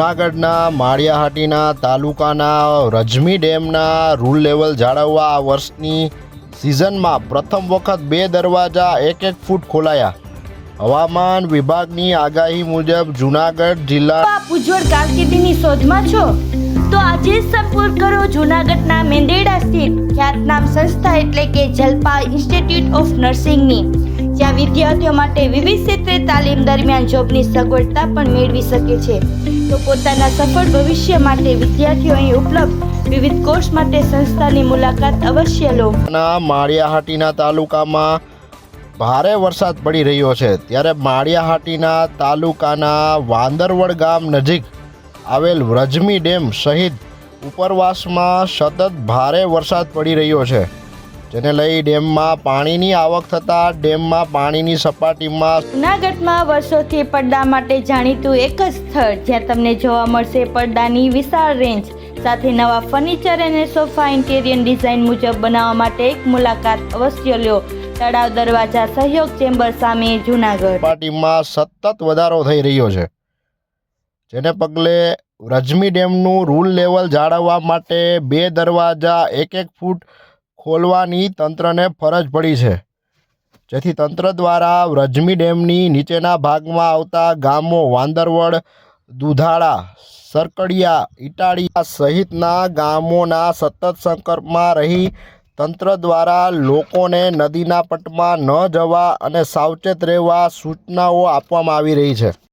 જૂનાગઢના માળિયાહાટીના તાલુકાના રજમી ડેમના રૂલ લેવલ જાળવવા આ વર્ષની સિઝનમાં પ્રથમ વખત બે દરવાજા એક એક ફૂટ ખોલાયા. હવામાન વિભાગની આગાહી મુજબ જૂનાગઢ જિલ્લા આપ ઉજ્જવળ કારકિર્દીની શોધમાં છો? તો આજે સંપર્ક કરો જૂનાગઢના મેંદેડા સ્થિત ખ્યાતનામ સંસ્થા એટલે કે જલપા ઇન્સ્ટિટ્યૂટ ઓફ નર્સિંગની, જ્યાં વિદ્યાર્થીઓ માટે વિવિધ ક્ષેત્રે તાલીમ દરમિયાન જોબની સગવડતા પણ મેળવી શકે છે. તો પોતાના સફળ ભવિષ્ય માટે વિદ્યાર્થીઓ અહીં ઉપલબ્ધ. વિવિધ કોર્સ માટે સંસ્થાની મુલાકાત અવશ્ય લો. માળિયાહાટીના તાલુકામાં ભારે વરસાદ પડી રહ્યો છે. ત્યારે માળિયાહાટીના તાલુકાના વાંદરવડ ગામ નજીક આવેલ રજમી ડેમ સહિત ઉપરવાસમાં સતત ભારે વરસાદ પડી રહ્યો છે. જેને લઈ ડેમમાં પાણીની આવક થતાં ડેમમાં પાણીની સપાટીમાં જૂનાગઢમાં વર્ષોથી પડદા માટે જાણીતું એક જ સ્થળ જ્યાં તમને જોવા મળશે પડદાની વિશાળ રેન્જ. સાથે નવા ફર્નિચર અને સોફા ઇન્ટેરિયર ડિઝાઇન મુજબ બનાવવા માટે એક મુલાકાત અવશ્ય લ્યો તળાવ દરવાજા સહયોગ ચેમ્બર સામે જૂનાગઢ. સપાટીમાં સતત વધારો થઈ રહ્યો છે. જેને પગલે રજમી ડેમનું રૂલ લેવલ જાળવવા માટે બે દરવાજા એક એક ફૂટ ખોલવાની તંત્રને ફરજ પડી છે. જેથી તંત્ર દ્વારા રજમી ડેમની નીચેના ભાગમાં આવતા ગામો વાંદરવડ, દુધાળા, સરકડિયા, ઇટાળિયા સહિતના ગામોના સતત સંકર્પમાં રહી તંત્ર દ્વારા લોકોને નદીના પટમાં ન જવા અને સાવચેત રહેવા સૂચનાઓ આપવામાં આવી રહી છે.